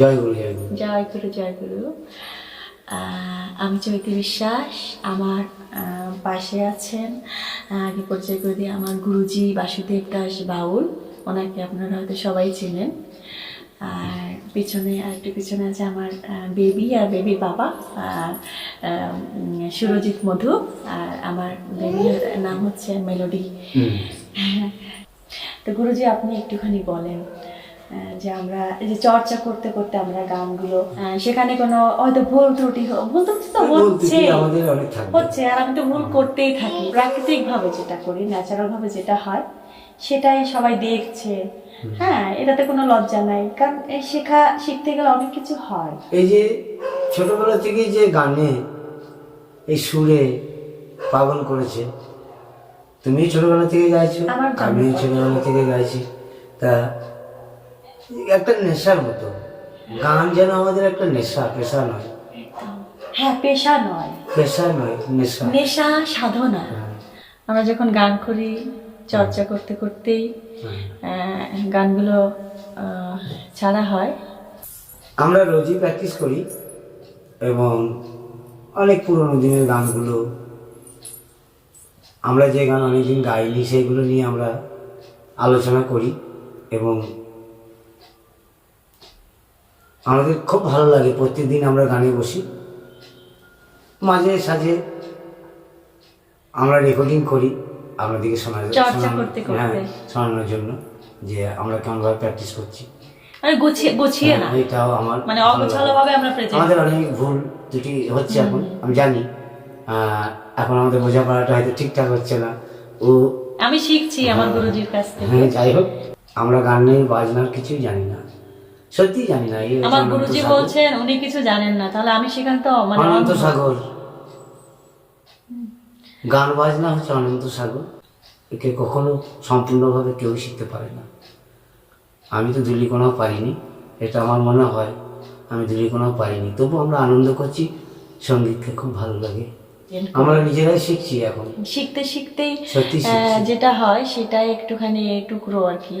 জয় গুরু জয় গুরু জয় গুরু জয় গুরু আমি চৈতি বিশ্বাস আমার পাশে আছেন আগে পরিচয় করে দিই আমার গুরুজি বাসুদেব দাস বাউল ওনাকে আপনারা হয়তো সবাই চেনেন। আর পিছনে আরেকটু পিছনে আছে আমার বেবি আর বেবি বাবা আর সুরজিৎ মধু আর আমার বেবির নাম হচ্ছে মেলোডি। তো গুরুজি আপনি একটুখানি বলেন। যে আমরা এই যে চর্চা করতে করতে আমরা গানগুলো সেখানে কোনো হয়তো ভুল ত্রুটি ভুল ত্রুটি তো হচ্ছে হচ্ছে আর আমি তো ভুল করতেই থাকি। প্রাকৃতিক ভাবে যেটা করি ন্যাচারাল ভাবে যেটা হয় সেটাই সবাই দেখছে। হ্যাঁ এটাতে কোনো লজ্জা নাই। কারণ এই শেখা শিখতে গেলে অনেক কিছু হয়। এই যে ছোটবেলা থেকে যে গানে এই সুরে পাগল করেছে তুমি ছোটবেলা থেকে গাইছো? আমি ছোটবেলা থেকে গাইছি। তা একটা নেশার মতো। গান যেন আমাদের একটা নেশা পেশা নয়। হ্যাঁ পেশা নয়। পেশা নয় নেশা। নেশা সাধনা। হ্যাঁ, আমরা যখন গান করি চর্চা করতে করতেই হ্যাঁ। গানগুলো ছাড়া হয়। আমরা রোজই প্র্যাকটিস করি এবং অনেক পুরোনো দিনের গানগুলো আমরা যে গান অনেকদিন গাইনি সেগুলো নিয়ে আমরা আলোচনা করি এবং আমাদের খুব ভালো লাগে প্রত্যেকদিন আমরা গানে বসি। মাঝে সাঝে আমরা রেকর্ডিং করি আপনাদেরকে শোনা চর্চা শোনানো- করতে করতে। হ্যাঁ শোনানোর জন্য যে আমরা কেমনভাবে প্র্যাকটিস করছি। মানে গুছিয়ে গুছিয়ে না। হ্যাঁ, এটাও আমার মানে অগোছালো ভাবে আমরা আমাদের অনেক ভুল ত্রুটি হচ্ছে এখন আমি জানি। আহ, এখন আমাদের বোঝাপড়াটা হয়তো ঠিকঠাক হচ্ছে না। ও আমি শিখছি আমার গুরুজির কাছ থেকে। হ্যাঁ যাই হোক আমরা গানের বাজনার কিছুই জানি না। সত্যি জানি না আমার গুরুজি বলছেন উনি কিছু জানেন না তাহলে আমি সেখানে তো মানে অনন্ত সাগর। গান বাজনা হচ্ছে অনন্ত সাগর একে কখনো সম্পূর্ণভাবে কেউ শিখতে পারে না। আমি তো দুলিকোনাও পারিনি এটা আমার মনে হয় আমি দুলিকোনাও পারিনি তবু আমরা আনন্দ করছি সঙ্গীতকে খুব ভালো লাগে। আমরা নিজেরাই শিখছি এখন। শিখতে শিখতেই যেটা হয় সেটাই একটুখানি টুকরো আর কি।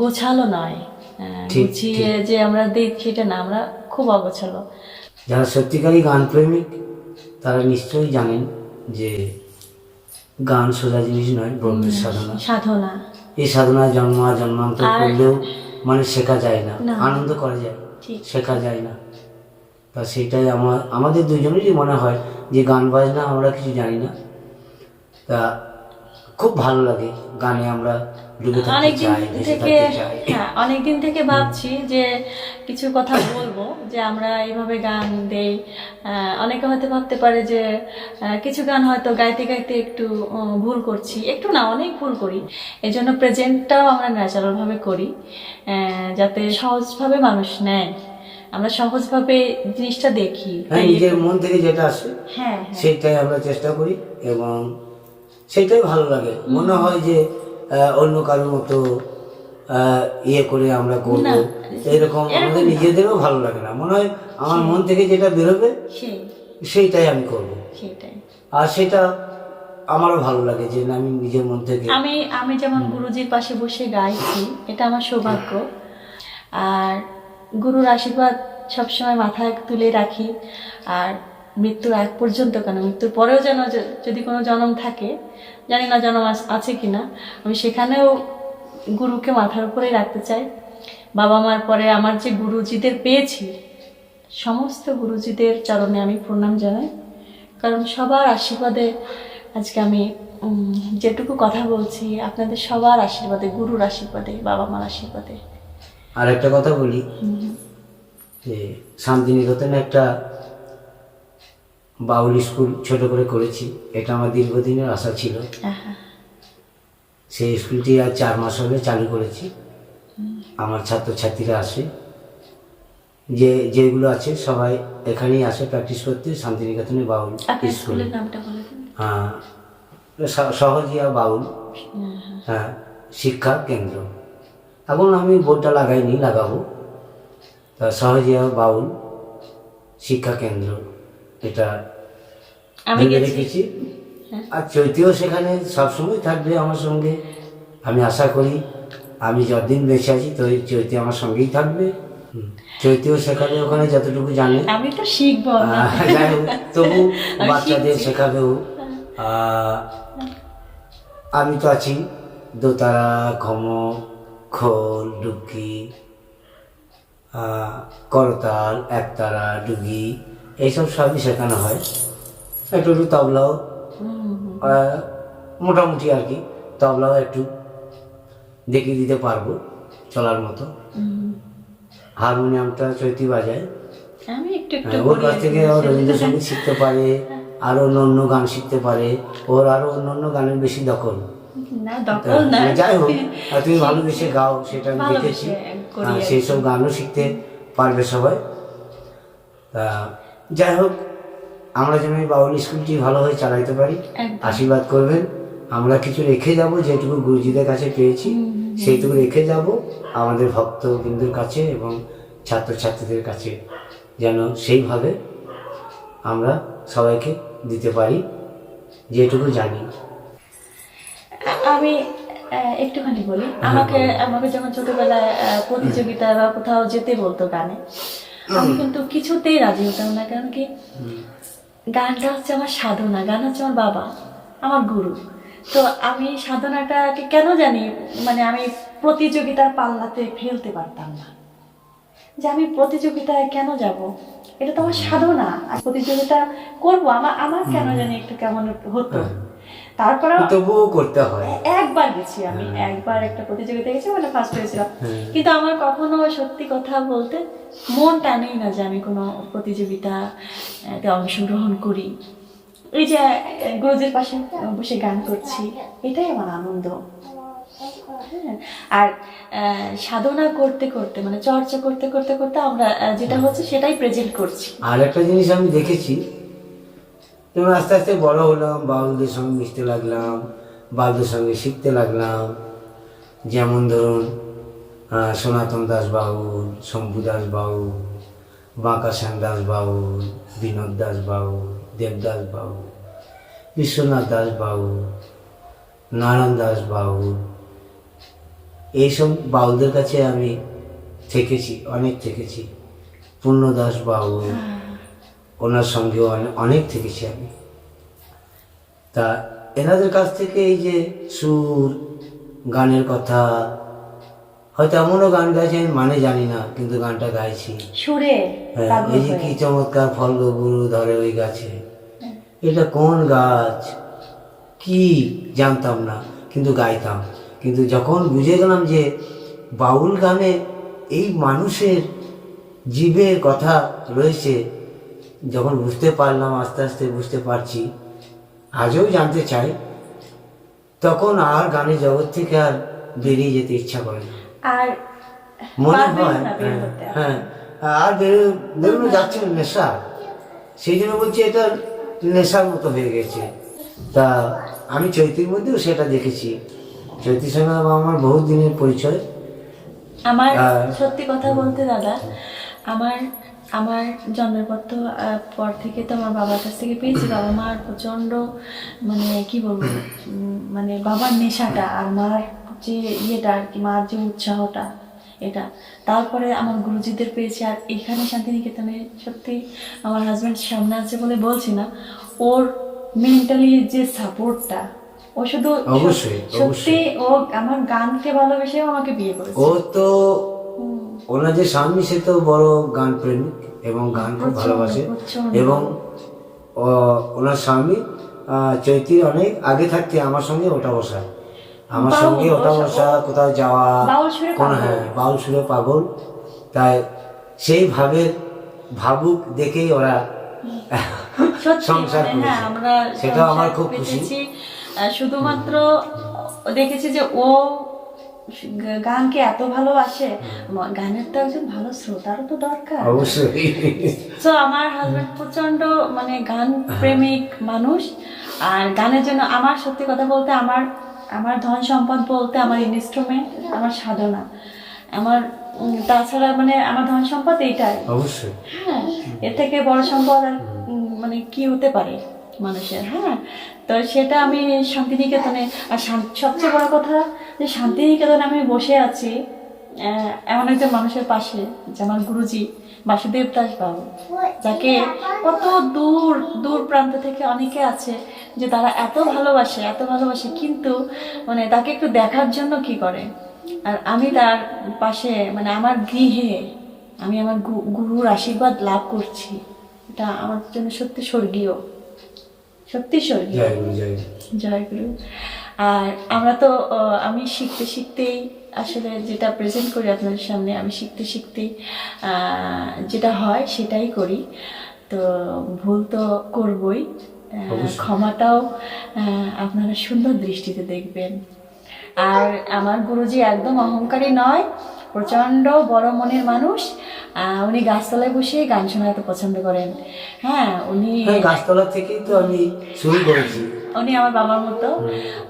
গোছালো নয়। গুছিয়ে যে আমরা দিই সেটা না আমরা খুব অগোছালো। যারা সত্যিকারই গান প্রেমিক তারা নিশ্চয়ই জানেন যে গান সোজা জিনিস নয় ব্রহ্মের সাধনা। সাধনা। এই সাধনা জন্ম জন্মান্তর করলেও মানে শেখা যায় না না। আনন্দ করা যায় শেখা যায় না। তা সেটাই আমার আমাদের দুজনেরই মনে হয় যে গান বাজনা আমরা কিছু জানি না। তা খুব ভালো লাগে গানে আমরা অনেকদিন থেকে হ্যাঁ অনেকদিন থেকে ভাবছি যে কিছু কথা বলব যে আমরা এইভাবে গান দেই। অনেকে হয়তো ভাবতে পারে যে কিছু গান হয়তো গাইতে গাইতে একটু ভুল করছি। একটু না অনেক ভুল করি। এই জন্য প্রেজেন্টটাও আমরা ন্যাচারাল ভাবে করি যাতে সহজভাবে মানুষ নেয়। আমরা সহজভাবে জিনিসটা দেখি। হ্যাঁ নিজের মন থেকে যেটা আসে হ্যাঁ সেটাই আমরা চেষ্টা করি এবং সেটাই ভালো লাগে। মনে হয় যে অন্য কারোর মতো ইয়ে করে আমরা করব। এরকম আমাদের নিজেদেরও ভালো লাগে না। মনে হয় আমার মন থেকে যেটা বেরোবে সেই। সেইটাই আমি করব। সেটাই আর সেটা আমারও ভালো লাগে যে আমি নিজের মন থেকে আমি আমি যেমন গুরুজির পাশে বসে গাইছি এটা আমার সৌভাগ্য। আর গুরুর আশীর্বাদ সবসময় মাথায় তুলে রাখি। আর মৃত্যুর আগ পর্যন্ত কেন? মৃত্যুর পরেও যেন যদি কোনো জন্ম থাকে জানি না জন্ম আছে কি না আমি সেখানেও গুরুকে মাথার উপরেই রাখতে চাই। বাবা মার পরে আমার যে গুরুজিদের পেয়েছি সমস্ত গুরুজিদের চরণে আমি প্রণাম জানাই। কারণ সবার আশীর্বাদে আজকে আমি যেটুকু কথা বলছি আপনাদের সবার আশীর্বাদে গুরুর আশীর্বাদে বাবা মার আশীর্বাদে। আর একটা কথা বলি যে শান্তিনিকেতনে একটা বাউল স্কুল ছোট করে করেছি এটা আমার দীর্ঘদিনের আশা ছিল। সেই স্কুলটি আর চার মাস হবে চালু করেছি। আমার ছাত্রছাত্রীরা আসে। যে যেগুলো আছে সবাই এখানেই আসে প্র্যাকটিস করতে শান্তিনিকেতনে বাউল স্কুলে। স্কুলের নামটা হ্যাঁ। সহজিয়া বাউল। হ্যাঁ শিক্ষা কেন্দ্র। এখন আমি বোর্ডটা লাগাইনি লাগাবো। তা সহজিয়া বাউল শিক্ষা কেন্দ্র। এটা আমি রেখেছি। হ্যাঁ। আর চৈতিও সেখানে সবসময় থাকবে আমার সঙ্গে। আমি আশা করি আমি যতদিন বেঁচে আছি তো এই চৈতি আমার সঙ্গেই থাকবে। চৈতিও শেখাবে ওখানে যতটুকু জানে। আমি তো শিখব না। আহ, যাই হোক, তবু বাচ্চাদের শেখাবেও। আমি তো আছি। দোতারা ঘম খোল ডুবকি আহ, করতাল একতারা ডুগি এইসব সবই শেখানো হয়। একটু একটু তবলাও মোটামুটি আর কি তবলাও একটু দেখিয়ে দিতে পারব চলার মতো। হারমোনিয়ামটা চৈতি বাজায়। হ্যাঁ, ওর কাছ থেকে ও রবীন্দ্রসঙ্গীত শিখতে পারে আরও অন্য অন্য গান শিখতে পারে। ওর আরও অন্য অন্য গানের বেশি দখল। না যাই হোক আর তুমি ভালোবেসে গাও সেটা আমি দেখেছি। হ্যাঁ, সেই সব গানও শিখতে পারবে সবাই। তা যাই হোক আমরা যেন এই বাউল স্কুলটি ভালোভাবে চালাইতে পারি। আশীর্বাদ করবেন। আমরা কিছু রেখে যাব যেটুকু গুরুজিদের কাছে পেয়েছি সেইটুকু রেখে যাব। আমাদের ভক্তবৃন্দুর কাছে এবং ছাত্রছাত্রীদের কাছে যেন সেইভাবে আমরা সবাইকে দিতে পারি যেটুকু জানি। আমি একটুখানি বলি। আমাকে আমাকে যখন ছোটবেলায় আহ, প্রতিযোগিতায় বা কোথাও যেতে বলতো গানে আমি কিন্তু কিছুতেই রাজি হতাম না কারণ কি গানটা হচ্ছে আমার সাধনা গান হচ্ছে আমার বাবা আমার গুরু। তো আমি সাধনাটাকে কেন জানি মানে আমি প্রতিযোগিতার পাল্লাতে ফেলতে পারতাম না। যে আমি প্রতিযোগিতায় কেন যাব? এটা তো আমার সাধনা আর প্রতিযোগিতা করব আমার আমার কেন জানি একটু কেমন হতো। তারপরে তবুও করতে হয়। একবার গেছি আমি একবার একটা প্রতিযোগিতা গেছি মানে ফার্স্ট হয়েছিলাম হ্যাঁ। কিন্তু আমার কখনো সত্যি কথা বলতে মন টানেই না যে আমি কোনো প্রতিযোগিতাতে অংশগ্রহণ করি। এই যে গুরুজির পাশে বসে গান করছি এটাই আমার আনন্দ। হ্যাঁ, আর সাধনা করতে করতে মানে চর্চা করতে করতে করতে আমরা যেটা হচ্ছে সেটাই প্রেজেন্ট করছি। আর একটা জিনিস আমি দেখেছি যেমন আস্তে আস্তে বড় হলাম, বাউলদের সঙ্গে মিশতে লাগলাম, বাউলদের সঙ্গে শিখতে লাগলাম। যেমন ধরুন সনাতন দাস বাউল, শম্ভু দাস বাউল, বাঁকা শ্যাম দাস বাউল, বিনোদ দাস বাউল দেবদাস বাউল, বিশ্বনাথ দাস বাউল, নারায়ণ দাস বাউল। এইসব বাউলদের কাছে আমি থেকেছি, অনেক থেকেছি। পূর্ণদাস বাউল ওনার সঙ্গেও অনেক থেকেছি আমি। তা এনাদের কাছ থেকে এই যে সুর গানের কথা হয়তো এমনও গান গাইছি আমি মানে জানি না কিন্তু গানটা গাইছি। সুরে হ্যাঁ, এই যে কি চমৎকার ফল গুরু ধরে ওই গাছে। এটা কোন গাছ? কি জানতাম না কিন্তু গাইতাম। কিন্তু যখন বুঝে গেলাম যে বাউল গানে এই মানুষের জীবের কথা রয়েছে যখন বুঝতে পারলাম আস্তে আস্তে বুঝতে পারছি আজও জানতে চাই তখন আর গানের জগৎ থেকে আর বেরিয়ে যেতে ইচ্ছা করে না। আর মনে হয় হ্যাঁ, আর। হ্যাঁ বেরো- বেরোনো যাচ্ছে নেশা। সেই জন্য বলছি এটা নেশার মতো হয়ে গেছে। তা আমি চৈতির মধ্যেও সেটা দেখেছি। চৈতির সঙ্গে আমার বহু দিনের পরিচয়। আমার আর- সত্যি কথা বলতে দাদা আমার আমার জন্মের পর তো পর থেকে তো আমার বাবার কাছ থেকে পেয়েছি। বাবা মার প্রচণ্ড মানে কি বলব মানে বাবার নেশাটা আর মার যে ইয়েটা আর কি মার যে উৎসাহটা এটা। তারপরে আমার গুরুজিদের পেয়েছি। আর এখানে শান্তিনিকেতনে সত্যি আমার হাজব্যান্ড সামনে আছে বলে বলছি না ওর মেন্টালি যে সাপোর্টটা ও শুধু অবশ্যই, সত্যি ও আমার গানকে ভালোবেসেও আমাকে বিয়ে করেছে। ও তো। ওনার যে স্বামী সে তো বড় গান প্রেমিক এবং গান খুব ভালোবাসে এবং ওনার স্বামী চৈতির অনেক আগে থাকতে আমার সঙ্গে ওটা বসা। আমার সঙ্গে ওটা বসা, কোথাও যাওয়া কোন হ্যাঁ বাউল সুরে পাগল। তাই সেই ভাবের ভাবুক দেখেই ওরা সংসার মানে হ্যাঁ করেছে। আমরা সেটাও আমার খুব খুশি। শুধুমাত্র দেখেছি যে ও গানকে এত ভালোবাসে গানের তো একজন ভালো শ্রোতারও তো দরকার। অবশ্যই। তো আমার হাজবেন্ড প্রচণ্ড মানে গান প্রেমিক মানুষ। আর গানের জন্য আমার সত্যি কথা বলতে আমার আমার ধন সম্পদ বলতে আমার ইনস্ট্রুমেন্ট আমার সাধনা। আমার তাছাড়া মানে আমার ধন সম্পদ এইটাই। অবশ্যই। হ্যাঁ এর থেকে বড় সম্পদ আর মানে কি হতে পারে মানুষের হ্যাঁ? তো সেটা আমি শান্তিনিকেতনে আর সবচেয়ে বড় কথা যে শান্তিনিকেতনে আমি বসে আছি এমন একজন মানুষের পাশে যে আমার গুরুজি বাসুদেব দাস বাবু যাকে কত দূর দূর প্রান্ত থেকে অনেকে আছে যে তারা এত ভালোবাসে এত ভালোবাসে কিন্তু মানে তাকে একটু দেখার জন্য কি করে? আর আমি তার পাশে মানে আমার গৃহে আমি আমার গুরুর আশীর্বাদ লাভ করছি। এটা আমার জন্য সত্যি স্বর্গীয়। সত্যি স্বর্গীয়। জয় গুরু। আর আমরা তো আমি শিখতে শিখতেই আসলে যেটা প্রেজেন্ট করি আপনাদের সামনে আমি শিখতে শিখতেই যেটা হয় সেটাই করি। তো ভুল তো করবই। ক্ষমাটাও আপনারা সুন্দর দৃষ্টিতে দেখবেন। আর আমার গুরুজি একদম অহংকারী নয়। প্রচণ্ড বড় মনের মানুষ। উনি গাছতলায় বসে গান শোনাতে পছন্দ করেন। হ্যাঁ উনি হ্যাঁ গাছতলা থেকেই তো আমি শুরু করেছি। উনি আমার বাবার মতো।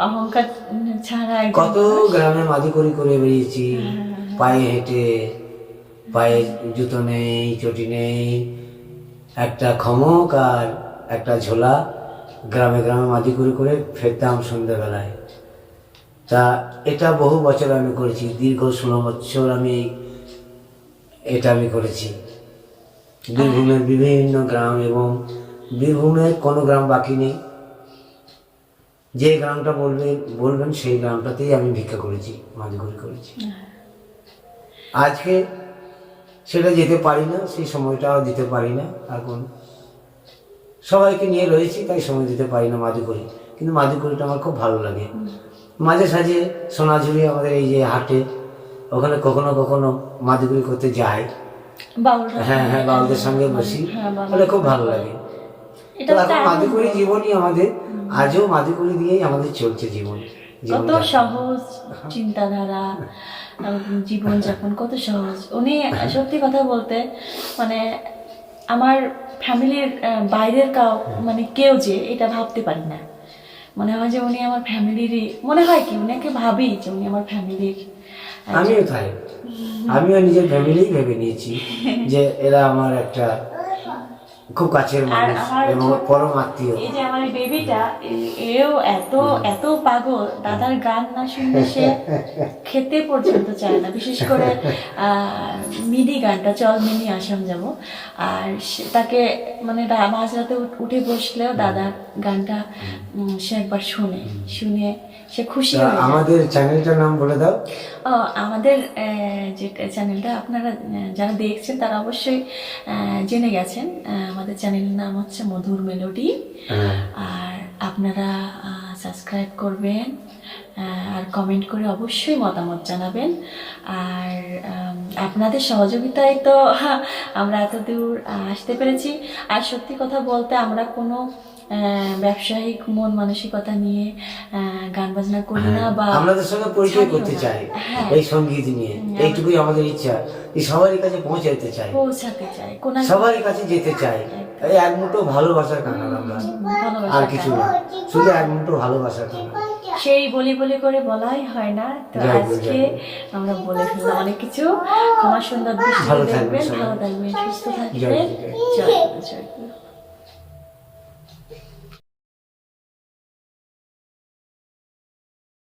অহংকার ছাড়া কত গ্রামে মাদি করি করে বেরিয়েছি। পায়ে হেঁটে পায়ে জুতো নেই চটি নেই একটা খমক আর একটা ঝোলা। গ্রামে গ্রামে মাদি করে করে ফেরতাম সন্ধ্যাবেলায়। তা এটা বহু বছর আমি করেছি, দীর্ঘ ষোলো বছর আমি এটা আমি করেছি। বীরভূমের বিভিন্ন গ্রাম এবং বীরভূমের কোনো গ্রাম বাকি নেই। যে গ্রামটা বলবেন বলবেন সেই গ্রামটাতেই আমি ভিক্ষা করেছি মাঝগুড়ি করেছি। আজকে সেটা যেতে পারি না, সেই সময়টাও দিতে পারি না এখন সবাইকে নিয়ে রয়েছি, তাই সময় দিতে পারি না মাদুকরি। কিন্তু মাদুকরিটা আমার খুব ভালো লাগে। মাঝে সাঝে সোনাঝুরি আমাদের এই যে হাটে ওখানে কখনো কখনো মাদুকরি করতে যাই। হ্যাঁ হ্যাঁ বাবুদের সঙ্গে বসি। হ্যাঁ, বাবা। ওটা খুব ভালো লাগে। তো এখন। জীবনই আমাদের। আজও মাদুকরি দিয়েই আমাদের চলছে জীবন কত সহজ চিন্তাধারা জীবন যাপন কত সহজ। উনি সত্যি কথা বলতে মানে আমার ফ্যামিলির বাইরের কাউ মানে কেউ যে এটা ভাবতে পারি না। মনে হয় যে উনি আমার ফ্যামিলিরই মনে হয় কি উনাকে ভাবি যে উনি আমার ফ্যামিলির। আমিও তাই। আমিও নিজের ফ্যামিলি ভেবে নিয়েছি যে এরা আমার একটা খুব কাছের মানুষ এবং পরম আত্মীয় এই যে আমার বেবিটা এও এত এত পাগল দাদার গান না শুনলে সে খেতে পর্যন্ত চায় না। বিশেষ করে মিনি গানটা চল মিনি আসাম যাব। আর তাকে মানে মাঝরাতে উঠে বসলেও দাদার গানটা সে একবার শুনে শুনে সে খুশি হয়ে আমাদের চ্যানেলটার নাম বলে দাও। আমাদের যে চ্যানেলটা আপনারা যারা দেখছেন তারা অবশ্যই জেনে গেছেন আহ, আমাদের চ্যানেলের নাম হচ্ছে মধুর মেলোডি। হ্যাঁ। আর আপনারা সাবস্ক্রাইব করবেন আর কমেন্ট করে অবশ্যই মতামত জানাবেন। আর আপনাদের সহযোগিতায় তো আমরা এত দূর আসতে পেরেছি। আর সত্যি কথা বলতে আমরা কোনো ব্যবসায়িক মন মানসিকতা নিয়ে গান বাজনা করি না বা আপনাদের সঙ্গে পরিচয় করতে চাই হ্যাঁ। এই সংগীত নিয়ে। এইটুকুই আমাদের ইচ্ছা। সবারই কাছে পৌঁছাইতে চাই পৌঁছাতে চাই কোন সবারই কাছে যেতে চাই এই এক মুঠো ভালোবাসার কারণ আমরা। আর কিছু না। শুধু এক মুঠো ভালোবাসার কারণ। সেই বলি বলি করে বলাই হয় না। তো আজকে আমরা বলে ফেললাম অনেক কিছু। ক্ষমা সুন্দর থাকবেন দেখবেন ভালো থাকবেন সুস্থ থাকবেন। জয় জয়।